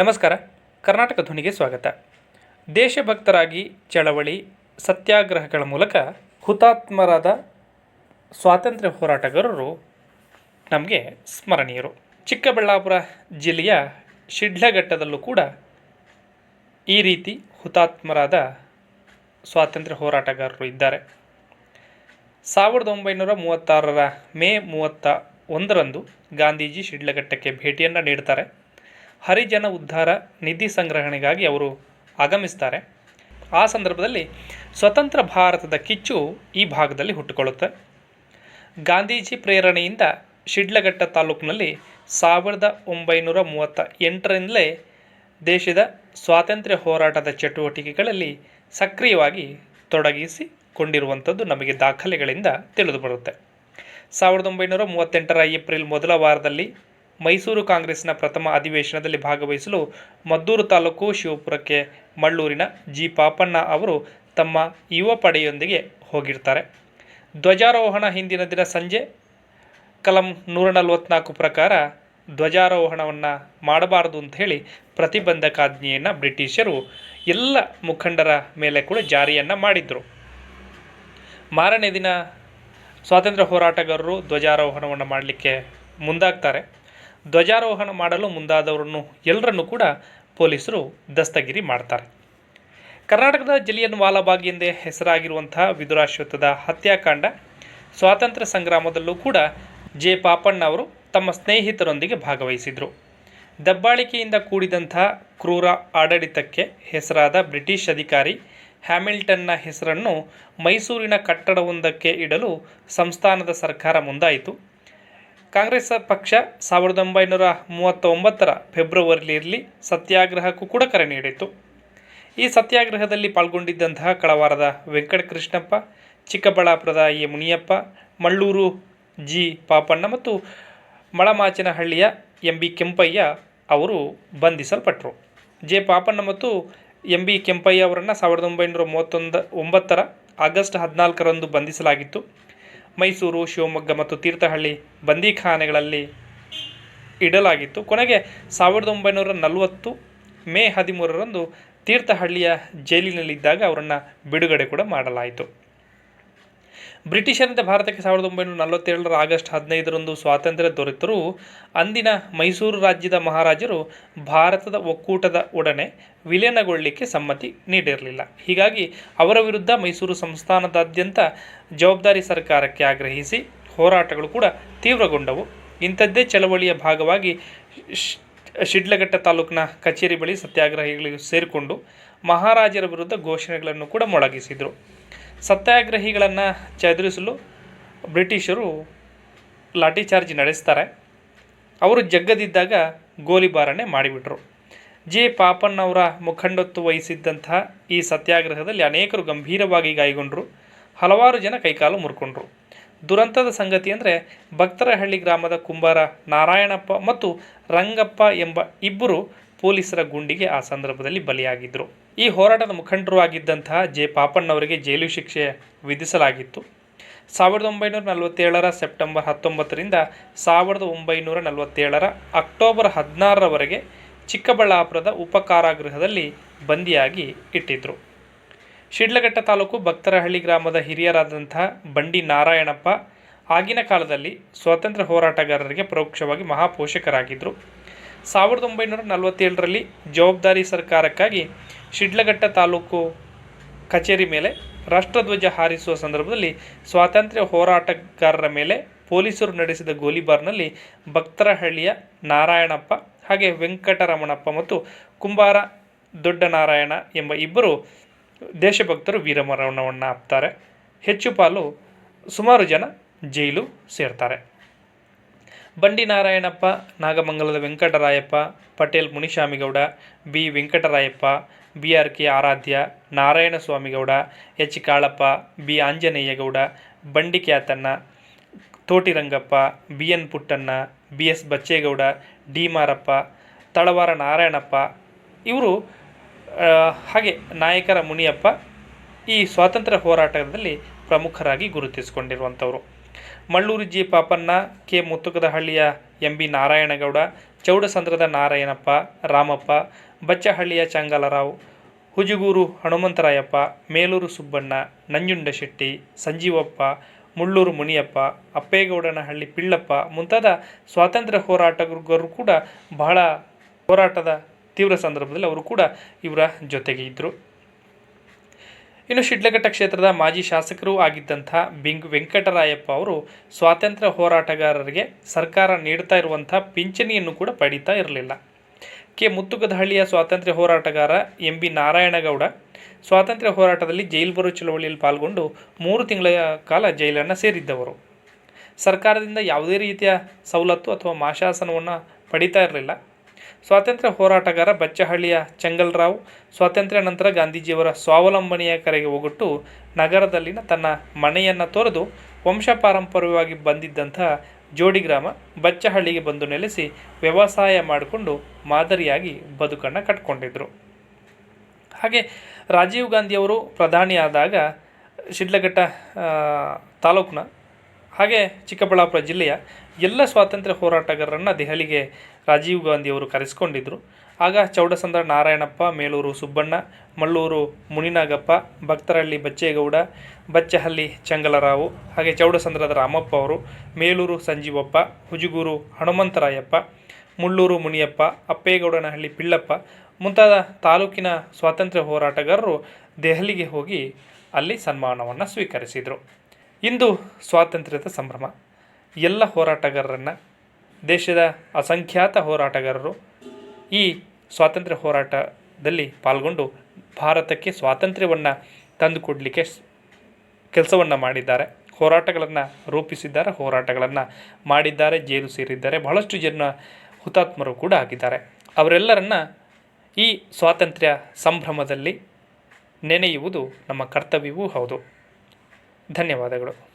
ನಮಸ್ಕಾರ. ಕರ್ನಾಟಕ ಧ್ವನಿಗೆ ಸ್ವಾಗತ. ದೇಶಭಕ್ತರಾಗಿ ಚಳವಳಿ, ಸತ್ಯಾಗ್ರಹಗಳ ಮೂಲಕ ಹುತಾತ್ಮರಾದ ಸ್ವಾತಂತ್ರ್ಯ ಹೋರಾಟಗಾರರು ನಮಗೆ ಸ್ಮರಣೀಯರು. ಚಿಕ್ಕಬಳ್ಳಾಪುರ ಜಿಲ್ಲೆಯ ಶಿಡ್ಲಘಟ್ಟದಲ್ಲೂ ಕೂಡ ಈ ರೀತಿ ಹುತಾತ್ಮರಾದ ಸ್ವಾತಂತ್ರ್ಯ ಹೋರಾಟಗಾರರು ಇದ್ದಾರೆ. ಸಾವಿರದ ಒಂಬೈನೂರ ಮೂವತ್ತಾರರ ಮೇ ಮೂವತ್ತ ಒಂದರಂದು ಗಾಂಧೀಜಿ ಶಿಡ್ಲಘಟ್ಟಕ್ಕೆ ಭೇಟಿಯನ್ನು ನೀಡ್ತಾರೆ. ಹರಿಜನ ಉದ್ಧಾರ ನಿಧಿ ಸಂಗ್ರಹಣೆಗಾಗಿ ಅವರು ಆಗಮಿಸ್ತಾರೆ. ಆ ಸಂದರ್ಭದಲ್ಲಿ ಸ್ವತಂತ್ರ ಭಾರತದ ಕಿಚ್ಚು ಈ ಭಾಗದಲ್ಲಿ ಹುಟ್ಟುಕೊಳ್ಳುತ್ತೆ. ಗಾಂಧೀಜಿ ಪ್ರೇರಣೆಯಿಂದ ಶಿಡ್ಲಘಟ್ಟ ತಾಲೂಕಿನಲ್ಲಿ ಸಾವಿರದ ಒಂಬೈನೂರ ಮೂವತ್ತ ಎಂಟರಿಂದಲೇ ದೇಶದ ಸ್ವಾತಂತ್ರ್ಯ ಹೋರಾಟದ ಚಟುವಟಿಕೆಗಳಲ್ಲಿ ಸಕ್ರಿಯವಾಗಿ ತೊಡಗಿಸಿಕೊಂಡಿರುವಂಥದ್ದು ನಮಗೆ ದಾಖಲೆಗಳಿಂದ ತಿಳಿದುಬರುತ್ತೆ. ಸಾವಿರದ ಒಂಬೈನೂರ ಮೂವತ್ತೆಂಟರ ಏಪ್ರಿಲ್ ಮೊದಲ ವಾರದಲ್ಲಿ ಮೈಸೂರು ಕಾಂಗ್ರೆಸ್ನ ಪ್ರಥಮ ಅಧಿವೇಶನದಲ್ಲಿ ಭಾಗವಹಿಸಲು ಮದ್ದೂರು ತಾಲೂಕು ಶಿವಪುರಕ್ಕೆ ಮಳ್ಳೂರಿನ ಜಿ ಪಾಪಣ್ಣ ಅವರು ತಮ್ಮ ಯುವ ಪಡೆಯೊಂದಿಗೆ ಹೋಗಿರ್ತಾರೆ. ಧ್ವಜಾರೋಹಣ ಹಿಂದಿನ ದಿನ ಸಂಜೆ ಕಲಂ ನೂರ ನಲವತ್ನಾಲ್ಕು ಪ್ರಕಾರ ಧ್ವಜಾರೋಹಣವನ್ನು ಮಾಡಬಾರದು ಅಂತ ಹೇಳಿ ಪ್ರತಿಬಂಧಕಾಜ್ಞೆಯನ್ನು ಬ್ರಿಟಿಷರು ಎಲ್ಲ ಮುಖಂಡರ ಮೇಲೆ ಕೂಡ ಜಾರಿಯನ್ನು ಮಾಡಿದರು. ಮಾರನೇ ದಿನ ಸ್ವಾತಂತ್ರ್ಯ ಹೋರಾಟಗಾರರು ಧ್ವಜಾರೋಹಣವನ್ನು ಮಾಡಲಿಕ್ಕೆ ಮುಂದಾಗ್ತಾರೆ. ಧ್ವಜಾರೋಹಣ ಮಾಡಲು ಮುಂದಾದವರನ್ನು ಎಲ್ಲರನ್ನೂ ಕೂಡ ಪೊಲೀಸರು ದಸ್ತಗಿರಿ ಮಾಡ್ತಾರೆ. ಕರ್ನಾಟಕದ ಜಲಿಯನ್ ವಾಲಾಬಾಗ್ ಎಂದೇ ಹೆಸರಾಗಿರುವಂತಹ ವಿದುರಾಶ್ವತ್ಥದ ಹತ್ಯಾಕಾಂಡ ಸ್ವಾತಂತ್ರ್ಯ ಸಂಗ್ರಾಮದಲ್ಲೂ ಕೂಡ ಜೆ. ಪಾಪಣ್ಣ ಅವರು ತಮ್ಮ ಸ್ನೇಹಿತರೊಂದಿಗೆ ಭಾಗವಹಿಸಿದರು. ದಬ್ಬಾಳಿಕೆಯಿಂದ ಕೂಡಿದಂಥ ಕ್ರೂರ ಆಡಳಿತಕ್ಕೆ ಹೆಸರಾದ ಬ್ರಿಟಿಷ್ ಅಧಿಕಾರಿ ಹ್ಯಾಮಿಲ್ಟನ್ನ ಹೆಸರನ್ನು ಮೈಸೂರಿನ ಕಟ್ಟಡವೊಂದಕ್ಕೆ ಇಡಲು ಸಂಸ್ಥಾನದ ಸರ್ಕಾರ ಮುಂದಾಯಿತು. ಕಾಂಗ್ರೆಸ್ ಪಕ್ಷ ಸಾವಿರದ ಒಂಬೈನೂರ ಮೂವತ್ತೊಂಬತ್ತರ ಫೆಬ್ರವರಿಯಲ್ಲಿ ಸತ್ಯಾಗ್ರಹಕ್ಕೂ ಕೂಡ ಕರೆ ನೀಡಿತು ಈ ಸತ್ಯಾಗ್ರಹದಲ್ಲಿ ಪಾಲ್ಗೊಂಡಿದ್ದಂತಹ ಕಳವಾರದ ವೆಂಕಟಕೃಷ್ಣಪ್ಪ, ಚಿಕ್ಕಬಳ್ಳಾಪುರದ ಎ. ಮುನಿಯಪ್ಪ, ಮಳ್ಳೂರು ಜಿ. ಪಾಪಣ್ಣ ಮತ್ತು ಮಳಮಾಚನಹಳ್ಳಿಯ ಎಂ. ಬಿ. ಕೆಂಪಯ್ಯ ಅವರು ಬಂಧಿಸಲ್ಪಟ್ಟರು ಜೆ. ಪಾಪಣ್ಣ ಮತ್ತು ಎಂ. ಬಿ. ಕೆಂಪಯ್ಯ ಅವರನ್ನು ಸಾವಿರದ ಒಂಬೈನೂರ ಮೂವತ್ತೊಂದು, ಒಂಬತ್ತರ ಆಗಸ್ಟ್ ಹದಿನಾಲ್ಕರಂದು ಬಂಧಿಸಲಾಗಿತ್ತು. ಮೈಸೂರು, ಶಿವಮೊಗ್ಗ ಮತ್ತು ತೀರ್ಥಹಳ್ಳಿ ಬಂದಿಖಾನೆಗಳಲ್ಲಿ ಇಡಲಾಗಿತ್ತು. ಕೊನೆಗೆ ಸಾವಿರದ ಒಂಬೈನೂರ ನಲವತ್ತು ಮೇ ಹದಿಮೂರರಂದು ತೀರ್ಥಹಳ್ಳಿಯ ಜೈಲಿನಲ್ಲಿದ್ದಾಗ ಅವರನ್ನು ಬಿಡುಗಡೆ ಕೂಡ ಮಾಡಲಾಯಿತು. ಬ್ರಿಟಿಷರಿಂದ ಭಾರತಕ್ಕೆ ಸಾವಿರದ ಒಂಬೈನೂರ ನಲವತ್ತೇಳರ ಆಗಸ್ಟ್ ಹದಿನೈದರಂದು ಸ್ವಾತಂತ್ರ್ಯ ದೊರೆತರೂ ಅಂದಿನ ಮೈಸೂರು ರಾಜ್ಯದ ಮಹಾರಾಜರು ಭಾರತದ ಒಕ್ಕೂಟದ ಒಡನೆ ವಿಲೀನಗೊಳ್ಳಲಿಕ್ಕೆ ಸಮ್ಮತಿ ನೀಡಿರಲಿಲ್ಲ. ಹೀಗಾಗಿ ಅವರ ವಿರುದ್ಧ ಮೈಸೂರು ಸಂಸ್ಥಾನದಾದ್ಯಂತ ಜವಾಬ್ದಾರಿ ಸರ್ಕಾರಕ್ಕೆ ಆಗ್ರಹಿಸಿ ಹೋರಾಟಗಳು ಕೂಡ ತೀವ್ರಗೊಂಡವು. ಇಂಥದ್ದೇ ಚಳವಳಿಯ ಭಾಗವಾಗಿ ಶಿಡ್ಲಘಟ್ಟ ತಾಲೂಕಿನ ಕಚೇರಿ ಬಳಿ ಸತ್ಯಾಗ್ರಹಿಗಳಿಗೆ ಸೇರಿಕೊಂಡು ಮಹಾರಾಜರ ವಿರುದ್ಧ ಘೋಷಣೆಗಳನ್ನು ಕೂಡ ಮೊಳಗಿಸಿದರು. ಸತ್ಯಾಗ್ರಹಿಗಳನ್ನು ಚದುರಿಸಲು ಬ್ರಿಟಿಷರು ಲಾಠಿ ಚಾರ್ಜ್ ನಡೆಸ್ತಾರೆ. ಅವರು ಜಗ್ಗದಿದ್ದಾಗ ಗೋಲಿಬಾರಣೆ ಮಾಡಿಬಿಟ್ರು. ಜೆ. ಪಾಪಣ್ಣವರ ಮುಖಂಡತ್ವ ವಹಿಸಿದ್ದಂತಹ ಈ ಸತ್ಯಾಗ್ರಹದಲ್ಲಿ ಅನೇಕರು ಗಂಭೀರವಾಗಿ ಗಾಯಗೊಂಡರು. ಹಲವಾರು ಜನ ಕೈಕಾಲು ಮುರ್ಕೊಂಡ್ರು. ದುರಂತದ ಸಂಗತಿ ಅಂದರೆ ಭಕ್ತರಹಳ್ಳಿ ಗ್ರಾಮದ ಕುಂಬಾರ ನಾರಾಯಣಪ್ಪ ಮತ್ತು ರಂಗಪ್ಪ ಎಂಬ ಇಬ್ಬರು ಪೊಲೀಸರ ಗುಂಡಿಗೆ ಆ ಸಂದರ್ಭದಲ್ಲಿ ಬಲಿಯಾಗಿದ್ದರು ಈ ಹೋರಾಟದ ಮುಖಂಡರು ಆಗಿದ್ದಂತಹ ಜೆ. ಪಾಪಣ್ಣವರಿಗೆ ಜೈಲು ಶಿಕ್ಷೆ ವಿಧಿಸಲಾಗಿತ್ತು. ಸಾವಿರದ ಒಂಬೈನೂರ ನಲವತ್ತೇಳರ ಸೆಪ್ಟೆಂಬರ್ ಹತ್ತೊಂಬತ್ತರಿಂದ ಸಾವಿರದ ಒಂಬೈನೂರ ನಲವತ್ತೇಳರ ಅಕ್ಟೋಬರ್ ಹದಿನಾರರವರೆಗೆ ಚಿಕ್ಕಬಳ್ಳಾಪುರದ ಉಪಕಾರಾಗೃಹದಲ್ಲಿ ಬಂದಿಯಾಗಿ ಇಟ್ಟಿದ್ದರು ಶಿಡ್ಲಘಟ್ಟ ತಾಲೂಕು ಭಕ್ತರಹಳ್ಳಿ ಗ್ರಾಮದ ಹಿರಿಯರಾದಂತಹ ಬಂಡಿ ನಾರಾಯಣಪ್ಪ ಆಗಿನ ಕಾಲದಲ್ಲಿ ಸ್ವಾತಂತ್ರ್ಯ ಹೋರಾಟಗಾರರಿಗೆ ಪರೋಕ್ಷವಾಗಿ ಮಹಾಪೋಷಕರಾಗಿದ್ದರು ಸಾವಿರದ ಒಂಬೈನೂರ ನಲವತ್ತೇಳರಲ್ಲಿ ಜವಾಬ್ದಾರಿ ಸರ್ಕಾರಕ್ಕಾಗಿ ಶಿಡ್ಲಘಟ್ಟ ತಾಲೂಕು ಕಚೇರಿ ಮೇಲೆ ರಾಷ್ಟ್ರಧ್ವಜ ಹಾರಿಸುವ ಸಂದರ್ಭದಲ್ಲಿ ಸ್ವಾತಂತ್ರ್ಯ ಹೋರಾಟಗಾರರ ಮೇಲೆ ಪೊಲೀಸರು ನಡೆಸಿದ ಗೋಲಿಬಾರ್ನಲ್ಲಿ ಭಕ್ತರಹಳ್ಳಿಯ ನಾರಾಯಣಪ್ಪ ಹಾಗೆ ವೆಂಕಟರಮಣಪ್ಪ ಮತ್ತು ಕುಂಬಾರ ದೊಡ್ಡ ನಾರಾಯಣ ಎಂಬ ಇಬ್ಬರು ದೇಶಭಕ್ತರು ವೀರಮರಣವನ್ನು ಆಪ್ತಾರೆ. ಹೆಚ್ಚು ಪಾಲು ಸುಮಾರು ಜನ ಜೈಲು ಸೇರ್ತಾರೆ. Bandi Narayanappa ನಾಗಮಂಗಲದ Venkatarayappa, Patel Muniswamigowda, B. Venkatarayappa, B. R. K. Aradhya Narayana Swamigowda H. Kalappa, B. Anjaneyagowda, Bandi Kyatanna Thotirangappa, B. N. Puttanna, B. S. Bachegowda, D. Marappa, Talavara Narayanappa. ಇವರು ಹಾಗೆ ನಾಯಕರ ಮುನಿಯಪ್ಪ ಈ ಸ್ವಾತಂತ್ರ್ಯ ಹೋರಾಟದಲ್ಲಿ ಪ್ರಮುಖರಾಗಿ ಗುರುತಿಸಿಕೊಂಡಿರುವಂಥವರು. ಮಳ್ಳೂರು ಜಿ ಪಾಪಣ್ಣ ಕೆ ಮುತ್ತುಕದಹಳ್ಳಿಯ ಎಂ ಬಿ ನಾರಾಯಣಗೌಡ, ಚೌಡಸಂದ್ರದ ನಾರಾಯಣಪ್ಪ, ರಾಮಪ್ಪ, ಬಚ್ಚಹಳ್ಳಿಯ ಚಂಗಲರಾವ್, ಹುಜುಗೂರು ಹನುಮಂತರಾಯಪ್ಪ, ಮೇಲೂರು ಸುಬ್ಬಣ್ಣ, ನಂಜುಂಡಶೆಟ್ಟಿ, ಸಂಜೀವಪ್ಪ, ಮುಳ್ಳೂರು ಮುನಿಯಪ್ಪ, ಅಪ್ಪೇಗೌಡನಹಳ್ಳಿ ಪಿಳ್ಳಪ್ಪ ಮುಂತಾದ ಸ್ವಾತಂತ್ರ್ಯ ಹೋರಾಟಗಾರರು ಕೂಡ ಬಹಳ ಹೋರಾಟದ ತೀವ್ರ ಸಂದರ್ಭದಲ್ಲಿ ಅವರು ಕೂಡ ಇವರ ಜೊತೆಗೆ ಇದ್ದರು ಇನ್ನು ಶಿಡ್ಲಘಟ್ಟ ಕ್ಷೇತ್ರದ ಮಾಜಿ ಶಾಸಕರೂ ಆಗಿದ್ದಂಥ ಬಿಂಗ್ ವೆಂಕಟರಾಯಪ್ಪ ಅವರು ಸ್ವಾತಂತ್ರ್ಯ ಹೋರಾಟಗಾರರಿಗೆ ಸರ್ಕಾರ ನೀಡ್ತಾ ಇರುವಂಥ ಪಿಂಚಣಿಯನ್ನು ಕೂಡ ಪಡೀತಾ ಇರಲಿಲ್ಲ. ಕೆ. ಮುತ್ತುಗದಹಳ್ಳಿಯ ಸ್ವಾತಂತ್ರ್ಯ ಹೋರಾಟಗಾರ ಎಂ. ಬಿ. ನಾರಾಯಣಗೌಡ ಸ್ವಾತಂತ್ರ್ಯ ಹೋರಾಟದಲ್ಲಿ ಜೈಲು ಬರೋ ಚಳವಳಿಯಲ್ಲಿ ಪಾಲ್ಗೊಂಡು ಮೂರು ತಿಂಗಳ ಕಾಲ ಜೈಲನ್ನು ಸೇರಿದ್ದವರು. ಸರ್ಕಾರದಿಂದ ಯಾವುದೇ ರೀತಿಯ ಸವಲತ್ತು ಅಥವಾ ಮಾಶಾಸನವನ್ನು ಪಡೀತಾ ಇರಲಿಲ್ಲ. ಸ್ವಾತಂತ್ರ್ಯ ಹೋರಾಟಗಾರ ಬಚ್ಚಹಳ್ಳಿಯ ಚಂಗಲ್ರಾವ್, ಸ್ವಾತಂತ್ರ್ಯ ನಂತರ ಗಾಂಧೀಜಿಯವರ ಸ್ವಾವಲಂಬನೆಯ ಕರೆಗೆ ಒಗ್ಗಟ್ಟು ನಗರದಲ್ಲಿನ ತನ್ನ ಮನೆಯನ್ನು ತೊರೆದು ವಂಶಪಾರಂಪರ್ಯವಾಗಿ ಬಂದಿದ್ದಂತಹ ಜೋಡಿ ಗ್ರಾಮ ಬಚ್ಚಹಳ್ಳಿಗೆ ಬಂದು ನೆಲೆಸಿ ವ್ಯವಸಾಯ ಮಾಡಿಕೊಂಡು ಮಾದರಿಯಾಗಿ ಬದುಕನ್ನು ಕಟ್ಕೊಂಡಿದ್ದರು ಹಾಗೆ ರಾಜೀವ್ ಗಾಂಧಿಯವರು ಪ್ರಧಾನಿಯಾದಾಗ ಶಿಡ್ಲಘಟ್ಟ ತಾಲೂಕಿನ ಹಾಗೆ ಚಿಕ್ಕಬಳ್ಳಾಪುರ ಜಿಲ್ಲೆಯ ಎಲ್ಲ ಸ್ವಾತಂತ್ರ್ಯ ಹೋರಾಟಗಾರರನ್ನು ದೆಹಲಿಗೆ ರಾಜೀವ್ ಗಾಂಧಿಯವರು ಕರೆಸಿಕೊಂಡಿದ್ದರು ಆಗ ಚೌಡಸಂದ್ರ ನಾರಾಯಣಪ್ಪ, ಮೇಲೂರು ಸುಬ್ಬಣ್ಣ ಮಳ್ಳೂರು ಮುನಿನಾಗಪ್ಪ, ಭಕ್ತರಹಳ್ಳಿ ಬಚ್ಚೇಗೌಡ, ಬಚ್ಚಹಳ್ಳಿ ಚಂಗಲರಾವು, ಹಾಗೆ ಚೌಡಸಂದ್ರದ ರಾಮಪ್ಪ ಅವರು, ಮೇಲೂರು ಸಂಜೀವಪ್ಪ, ಹುಜುಗೂರು ಹನುಮಂತರಾಯಪ್ಪ, ಮುಳ್ಳೂರು ಮುನಿಯಪ್ಪ, ಅಪ್ಪೇಗೌಡನಹಳ್ಳಿ ಪಿಳ್ಳಪ್ಪ ಮುಂತಾದ ತಾಲೂಕಿನ ಸ್ವಾತಂತ್ರ್ಯ ಹೋರಾಟಗಾರರು ದೆಹಲಿಗೆ ಹೋಗಿ ಅಲ್ಲಿ ಸನ್ಮಾನವನ್ನು ಸ್ವೀಕರಿಸಿದರು. ಇಂದು ಸ್ವಾತಂತ್ರ್ಯದ ಸಂಭ್ರಮ. ಎಲ್ಲ ಹೋರಾಟಗಾರರನ್ನು ದೇಶದ ಅಸಂಖ್ಯಾತ ಹೋರಾಟಗಾರರು ಈ ಸ್ವಾತಂತ್ರ್ಯ ಹೋರಾಟದಲ್ಲಿ ಪಾಲ್ಗೊಂಡು ಭಾರತಕ್ಕೆ ಸ್ವಾತಂತ್ರ್ಯವನ್ನು ತಂದುಕೊಡಲಿಕ್ಕೆ ಕೆಲಸವನ್ನು ಮಾಡಿದ್ದಾರೆ. ಹೋರಾಟಗಳನ್ನು ರೂಪಿಸಿದ್ದಾರೆ, ಹೋರಾಟಗಳನ್ನು ಮಾಡಿದ್ದಾರೆ, ಜೈಲು ಸೇರಿದ್ದಾರೆ, ಬಹಳಷ್ಟು ಜನ ಹುತಾತ್ಮರು ಕೂಡ ಆಗಿದ್ದಾರೆ. ಅವರೆಲ್ಲರನ್ನ ಈ ಸ್ವಾತಂತ್ರ್ಯ ಸಂಭ್ರಮದಲ್ಲಿ ನೆನೆಯುವುದು ನಮ್ಮ ಕರ್ತವ್ಯವೂ ಹೌದು. ಧನ್ಯವಾದಗಳು.